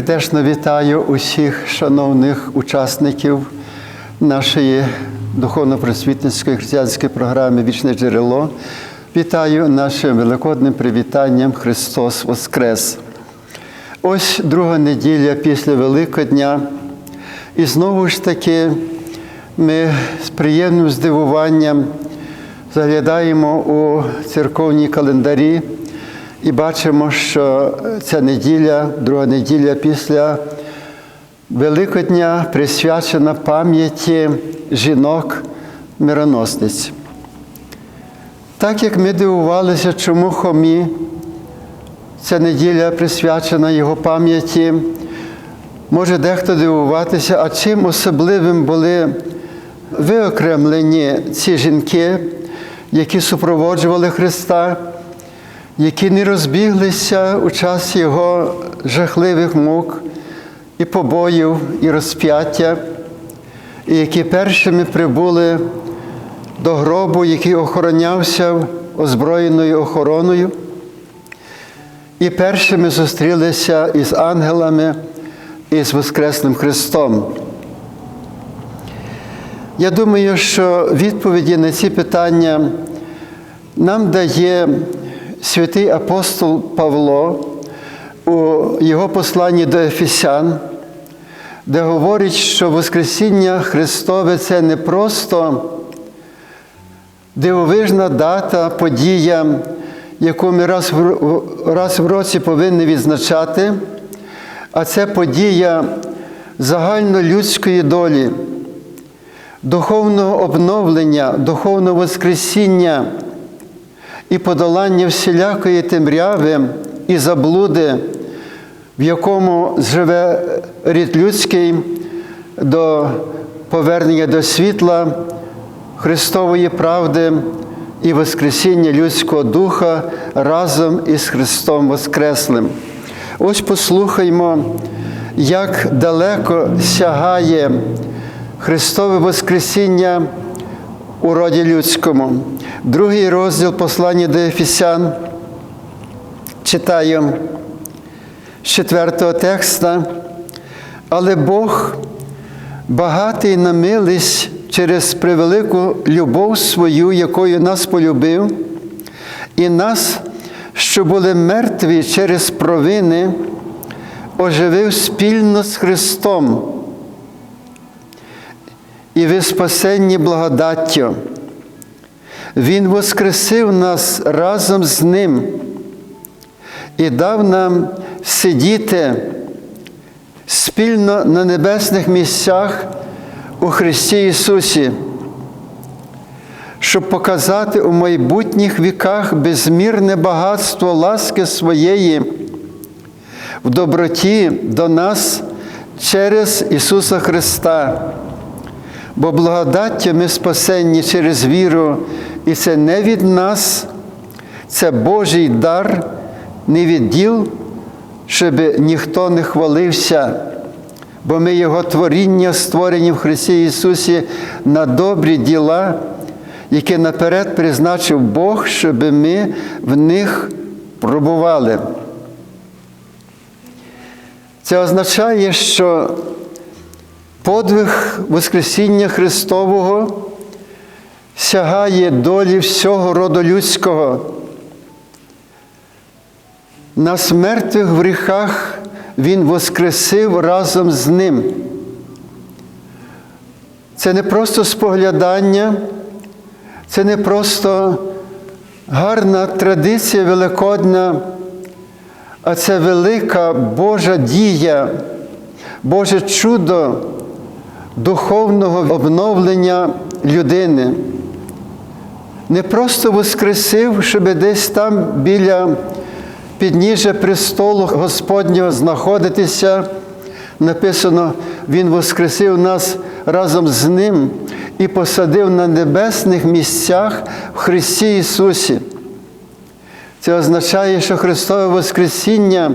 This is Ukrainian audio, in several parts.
Сердечно вітаю усіх шановних учасників нашої духовно-просвітницької християнської програми Вічне джерело. Вітаю нашим великодним привітанням Христос Воскрес. Ось друга неділя після Великодня. І знову ж таки ми з приємним здивуванням заглядаємо у церковні календарі і бачимо, що ця неділя, друга неділя після Великодня присвячена пам'яті жінок-мироносниць. Так як ми дивувалися, чому Хомі ця неділя присвячена його пам'яті, може дехто дивуватися, а чим особливим були виокремлені ці жінки, які супроводжували Христа, які не розбіглися у час Його жахливих мук і побоїв, і розп'яття, і які першими прибули до гробу, який охоронявся озброєною охороною, і першими зустрілися із ангелами і з Воскресним Христом. Я думаю, що відповіді на ці питання нам дає святий апостол Павло у його посланні до Ефесян, де говорить, що Воскресіння Христове це не просто дивовижна дата, подія, яку ми раз в, раз в році повинні відзначати, а це подія загальнолюдської долі, духовного обновлення, духовного воскресіння і подолання всілякої темряви і заблуди, в якому живе рід людський до повернення до світла Христової правди і Воскресіння людського духа разом із Христом Воскреслим. Ось послухаймо, як далеко сягає Христове Воскресіння у роді людському. Другий розділ послання до Ефесян читаю з четвертого текста. Але Бог багатий на милість через превелику любов свою, якою нас полюбив, і нас, що були мертві через провини, оживив спільно з Христом. І ви спасенні благодаттю. Він воскресив нас разом з Ним і дав нам сидіти спільно на небесних місцях у Христі Ісусі, щоб показати у майбутніх віках безмірне багатство ласки своєї в доброті до нас через Ісуса Христа. Бо благодаття ми спасенні через віру, і це не від нас, це Божий дар, не від діл, щоб ніхто не хвалився, бо ми Його творіння, створені в Христі Ісусі на добрі діла, які наперед призначив Бог, щоб ми в них пробували. Це означає, що Подвиг Воскресіння Христового сягає долі всього роду людського. На смертних гріхах Він воскресив разом з ним. Це не просто споглядання, це не просто гарна традиція великодна, а це велика Божа дія, Боже чудо духовного обновлення людини. Не просто воскресив, щоб десь там біля підніжжя престолу Господнього знаходитися. Написано, Він воскресив нас разом з Ним і посадив на небесних місцях в Христі Ісусі. Це означає, що Христове Воскресіння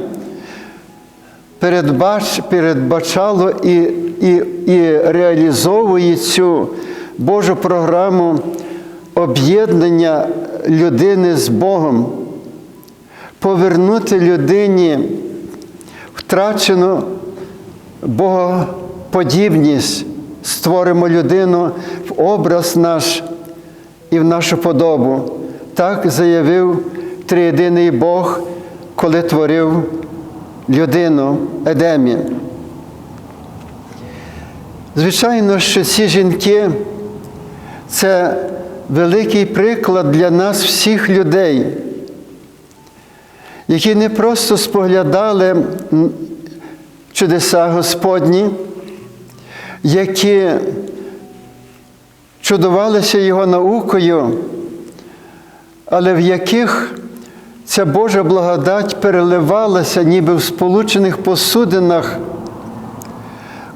передбач, передбачало і, і, і реалізовує цю Божу програму об'єднання людини з Богом, повернути людині втрачену богоподібність, створимо людину в образ наш і в нашу подобу. Так заявив триєдиний Бог, коли творив людину Едемі. Звичайно, що ці жінки це великий приклад для нас, всіх людей, які не просто споглядали чудеса Господні, які чудувалися Його наукою, але в яких ця Божа благодать переливалася ніби в сполучених посудинах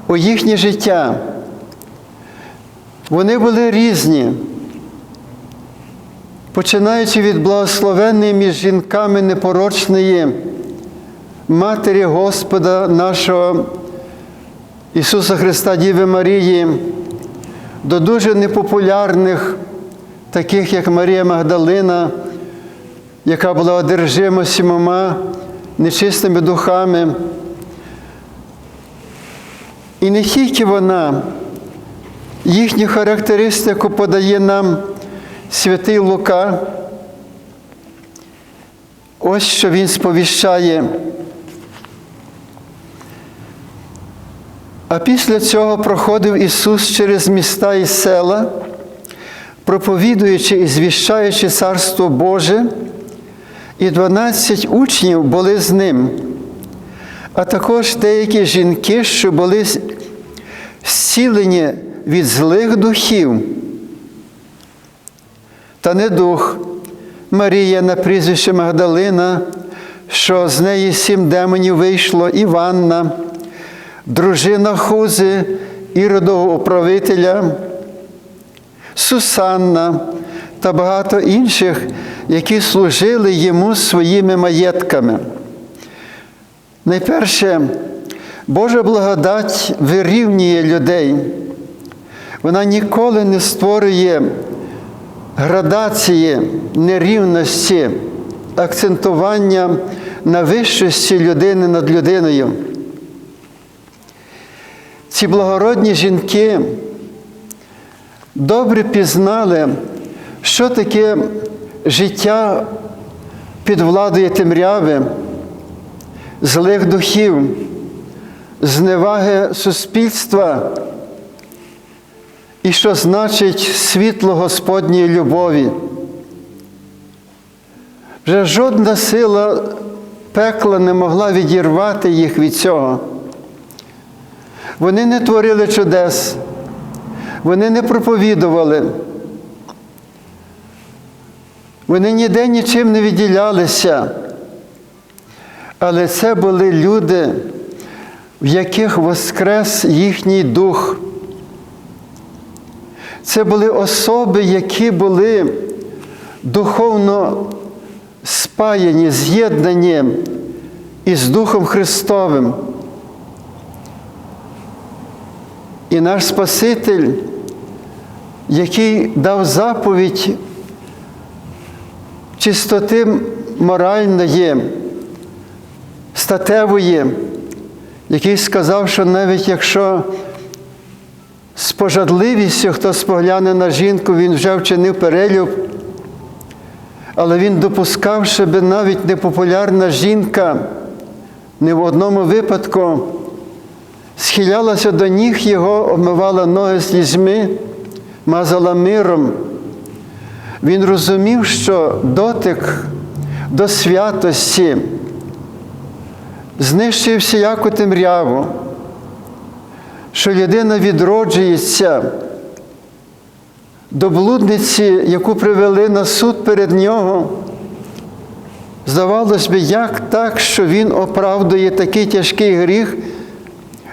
у їхнє життя. Вони були різні, починаючи від благословенної між жінками непорочної Матері Господа нашого Ісуса Христа Діви Марії, до дуже непопулярних, таких як Марія Магдалина, яка була одержима сімома нечистими духами. І не тільки вона, їхню характеристику подає нам святий Лука. Ось що він сповіщає. А після цього проходив Ісус через міста і села, проповідуючи і звіщаючи Царство Боже, і дванадцять учнів були з ним, а також деякі жінки, що були зцілені від злих духів. Та не дух Марія на прізвище Магдалина, що з неї сім демонів вийшло, Іванна, дружина Хузи, Іродового управителя, Сусанна та багато інших, які служили йому своїми маєтками. Найперше, Божа благодать вирівнює людей. Вона ніколи не створює градації нерівності, акцентування на вищості людини над людиною. Ці благородні жінки добре пізнали, що таке життя під владою темряви, злих духів, зневаги суспільства і що значить світло Господньої любові. Вже жодна сила пекла не могла відірвати їх від цього. Вони не творили чудес, вони не проповідували, вони ніде нічим не відділялися. Але це були люди, в яких воскрес їхній дух. Це були особи, які були духовно спаяні, з'єднані із Духом Христовим. І наш Спаситель, який дав заповідь чистоти моральної, статевої, який сказав, що навіть якщо з пожадливістю, хто спогляне на жінку, він вже вчинив перелюб, але він допускав, щоб навіть непопулярна жінка не в одному випадку схилялася до ніг його, обмивала ноги слізьми, мазала миром. Він розумів, що дотик до святості знищує всіяку темряву, що людина відроджується до блудниці, яку привели на суд перед нього. Здавалось би, як так, що він оправдує такий тяжкий гріх,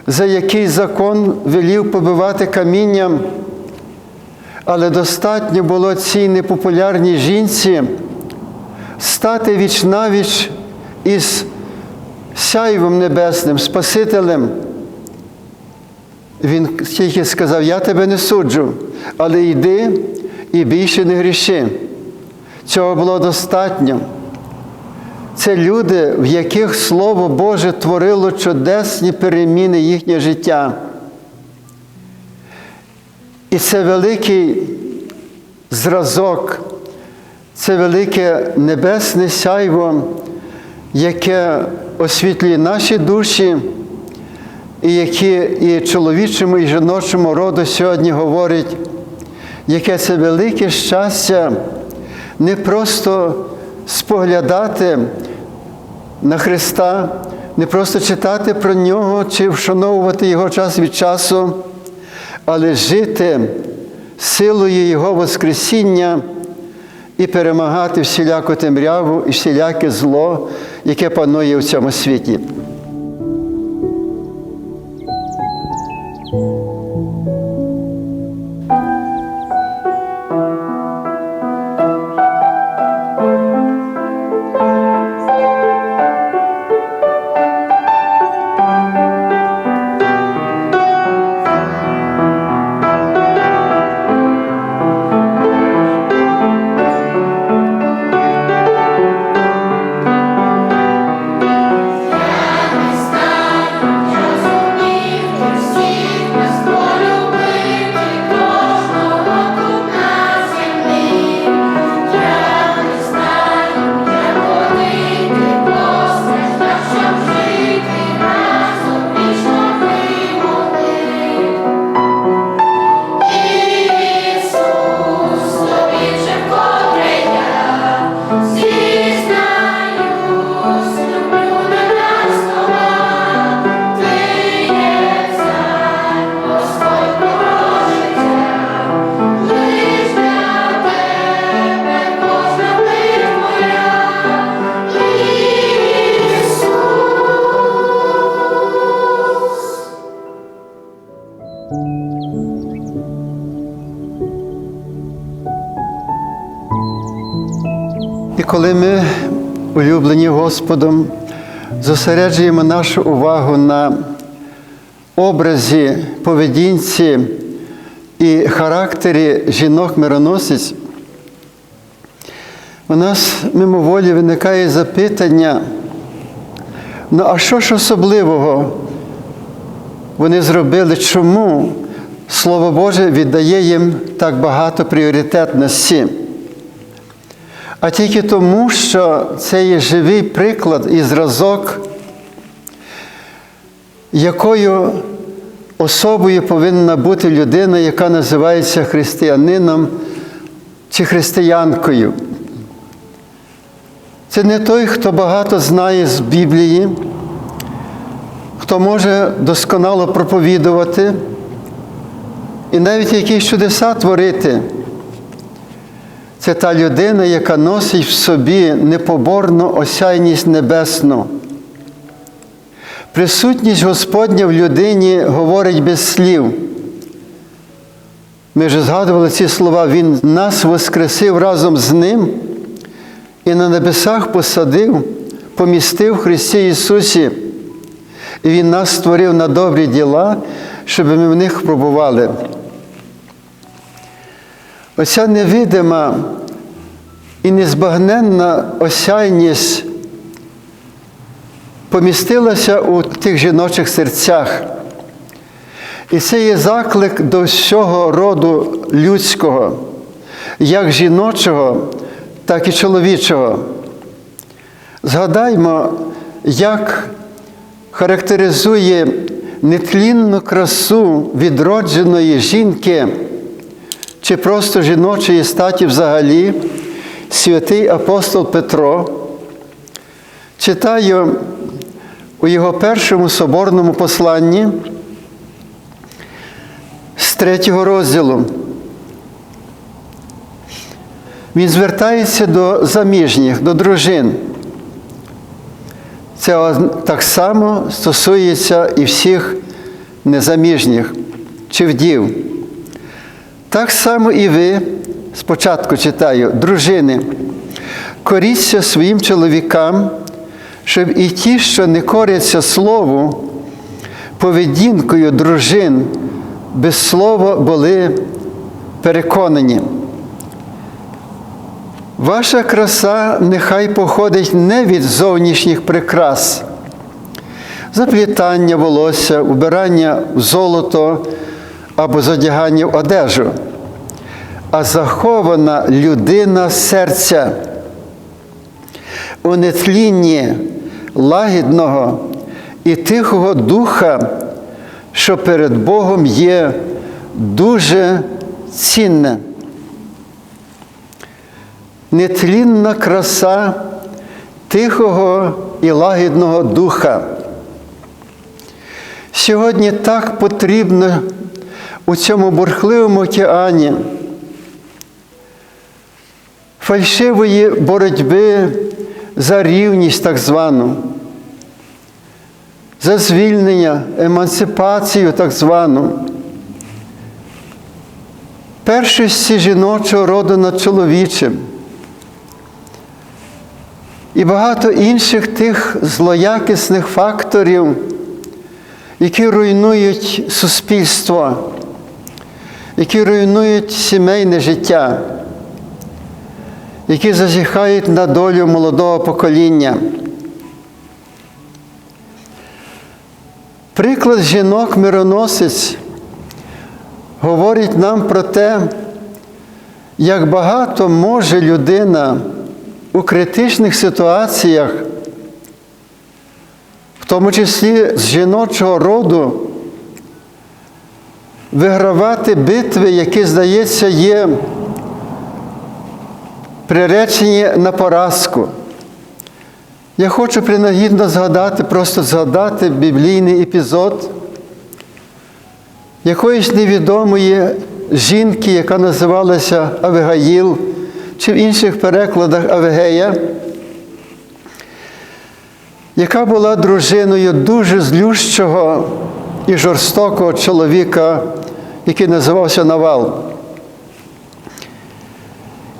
за який закон велів побивати камінням, але достатньо було цій непопулярній жінці стати віч навіч із сяйвом небесним, Спасителем. Він тільки сказав, я тебе не суджу, але йди і більше не гріши. Цього було достатньо. Це люди, в яких Слово Боже творило чудесні переміни їхнє життя. І це великий зразок, це велике небесне сяйво, яке освітлює наші душі, і які і чоловічому, і жіночому роду сьогодні говорить, яке це велике щастя не просто споглядати на Христа, не просто читати про Нього чи вшановувати Його час від часу, але жити силою Його Воскресіння і перемагати всіляку темряву і всіляке зло, яке панує у цьому світі. Коли ми, улюблені Господом, зосереджуємо нашу увагу на образі, поведінці і характері жінок-мироносиць, у нас мимоволі виникає запитання, ну а що ж особливого вони зробили? Чому Слово Боже віддає їм так багато пріоритетності? А тільки тому, що це є живий приклад і зразок, якою особою повинна бути людина, яка називається християнином чи християнкою. Це не той, хто багато знає з Біблії, хто може досконало проповідувати і навіть якісь чудеса творити. Це та людина, яка носить в собі непоборну осяйність небесну. Присутність Господня в людині говорить без слів. Ми вже згадували ці слова, Він нас воскресив разом з Ним і на небесах посадив, помістив в Христі Ісусі. І Він нас створив на добрі діла, щоб ми в них пробували. Оця невидима і незбагненна осяйність помістилася у тих жіночих серцях. І це є заклик до всього роду людського, як жіночого, так і чоловічого. Згадаймо, як характеризує нетлінну красу відродженої жінки чи просто жіночої статі взагалі, святий апостол Петро. Читаю у його першому соборному посланні з третього розділу. Він звертається до заміжніх, до дружин. Це так само стосується і всіх незаміжніх чи вдів. Так само і ви, спочатку читаю, дружини, коріться своїм чоловікам, щоб і ті, що не коряться слову, поведінкою дружин без слова були переконані. Ваша краса нехай походить не від зовнішніх прикрас, заплітання волосся, убирання в золото або задягання в одежу, а захована людина серця у нетлінні лагідного і тихого духа, що перед Богом є дуже цінне. Нетлінна краса тихого і лагідного духа. Сьогодні так потрібно у цьому бурхливому океані фальшивої боротьби за рівність так звану, за звільнення, емансипацію так звану, першості жіночого роду над чоловічим. І багато інших тих злоякісних факторів, які руйнують суспільство, які руйнують сімейне життя, які зазіхають на долю молодого покоління. Приклад жінок-мироносець говорить нам про те, як багато може людина у критичних ситуаціях, в тому числі з жіночого роду, вигравати битви, які, здається, є приречені на поразку. Я хочу принагідно згадати, просто згадати біблійний епізод якоїсь невідомої жінки, яка називалася Авегаїл, чи в інших перекладах Авегея, яка була дружиною дуже злющого і жорстокого чоловіка, який називався Навал.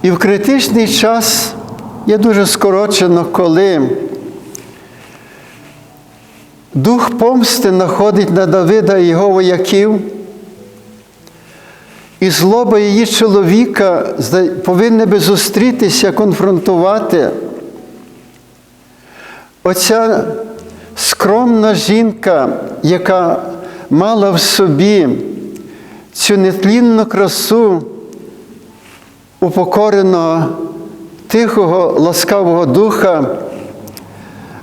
І в критичний час є дуже скорочено, коли дух помсти находить на Давида і його вояків, і злоба її чоловіка повинна би зустрітися, конфронтувати. Оця скромна жінка, яка мала в собі цю нетлінну красу упокореного, тихого, ласкавого духа,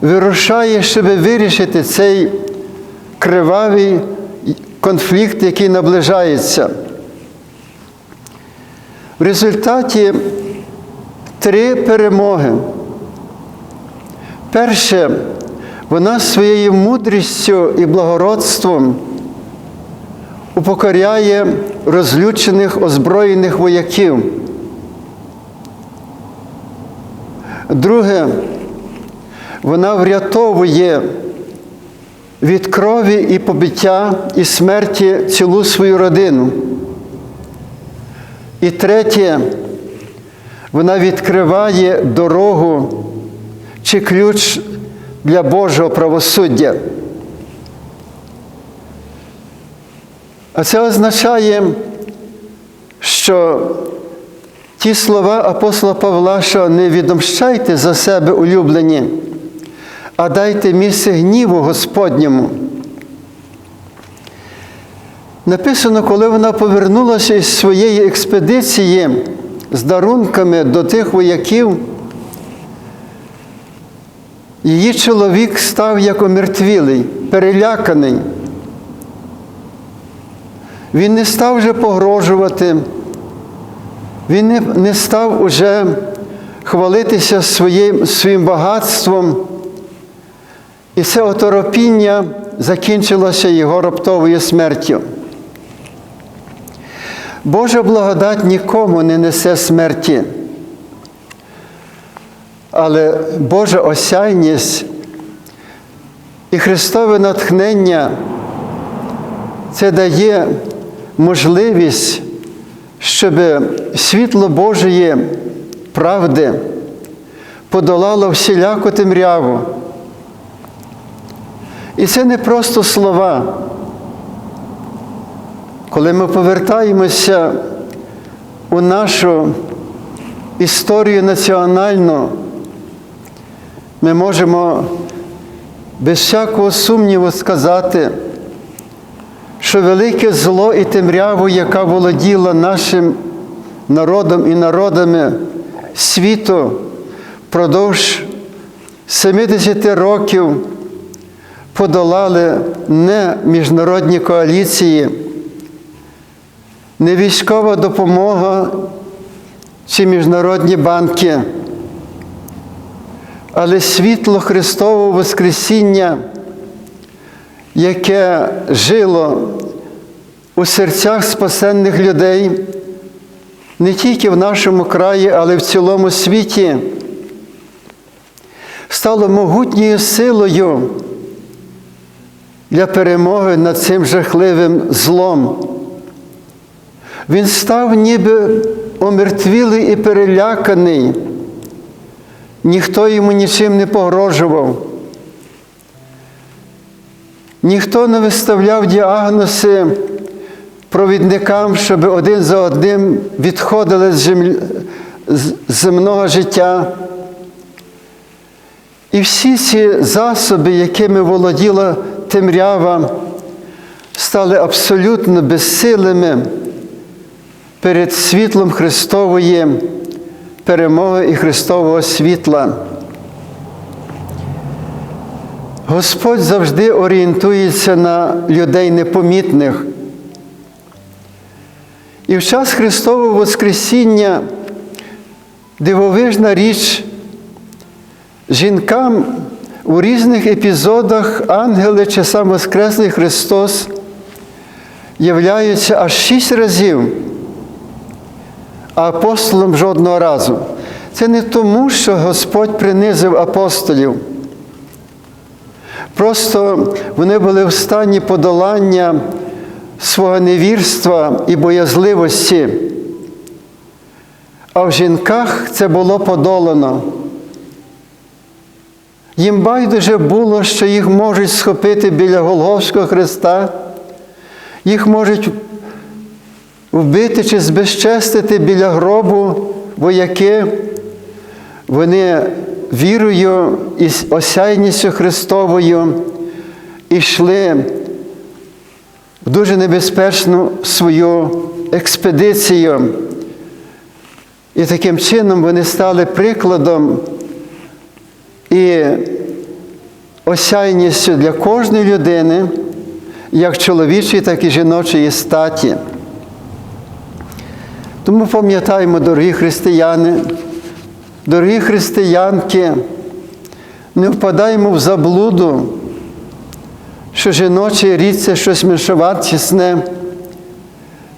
вирушає, щоб вирішити цей кривавий конфлікт, який наближається. В результаті три перемоги. Перше, вона своєю мудрістю і благородством упокоряє розлючених озброєних вояків. Друге, вона врятовує від крові і побиття і смерті цілу свою родину. І третє, вона відкриває дорогу чи ключ для Божого правосуддя. А це означає, що ті слова апостола Павла, що не відомщайте за себе улюблені, а дайте місце гніву Господньому. Написано, коли вона повернулася із своєї експедиції з дарунками до тих вояків, її чоловік став як омертвілий, переляканий. Він не став вже погрожувати, він не, став уже хвалитися своїм, своїм багатством. І це оторопіння закінчилося його раптовою смертю. Божа благодать нікому не несе смерті. Але Божа осяйність і Христове натхнення це дає можливість, щоб світло Божої правди подолало всіляку темряву. І це не просто слова. Коли ми повертаємося у нашу історію національну, ми можемо без всякого сумніву сказати, що велике зло і темряву, яка володіла нашим народом і народами світу продовж 70 років подолали не міжнародні коаліції, не військова допомога чи міжнародні банки, але світло Христового Воскресіння, яке жило у серцях спасенних людей не тільки в нашому краї, але й в цілому світі, стало могутньою силою для перемоги над цим жахливим злом. Він став ніби омертвілий і переляканий. Ніхто йому нічим не погрожував. Ніхто не виставляв діагнози провідникам, щоб один за одним відходили з, землі, з земного життя. І всі ці засоби, якими володіла темрява, стали абсолютно безсилими перед світлом Христової перемоги і Христового світла. Господь завжди орієнтується на людей непомітних. І в час Христового Воскресіння дивовижна річ жінкам у різних епізодах ангели чи сам Воскреслий Христос являються аж шість разів, а апостолам жодного разу. Це не тому, що Господь принизив апостолів. Просто вони були в стані подолання свого невірства і боязливості. А в жінках це було подолано. Їм байдуже було, що їх можуть схопити біля Голговського Христа, їх можуть вбити чи збезчестити біля гробу вояки. Вони вірою і осяйністю Христовою йшли в дуже небезпечну свою експедицію. І таким чином вони стали прикладом і осяйністю для кожної людини, як чоловічої, так і жіночої статі. Тому пам'ятаємо, дорогі християни, дорогі християнки, не впадаємо в заблуду, що жіночий рід це щось меншовартісне,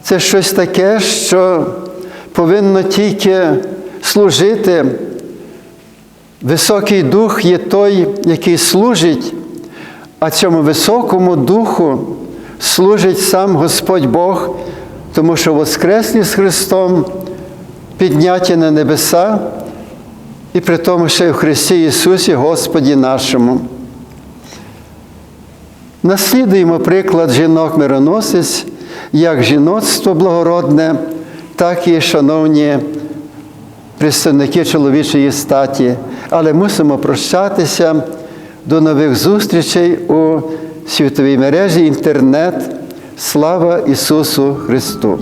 це щось таке, що повинно тільки служити. Високий дух є той, який служить, а цьому високому духу служить сам Господь Бог, тому що Воскреслі з Христом підняті на небеса, і при тому ще й в Христі Ісусі, Господі нашому. Наслідуємо приклад жінок-мироносець, як жіноцтво благородне, так і шановні представники чоловічої статі, але мусимо прощатися до нових зустрічей у світовій мережі інтернет. Слава Ісусу Христу!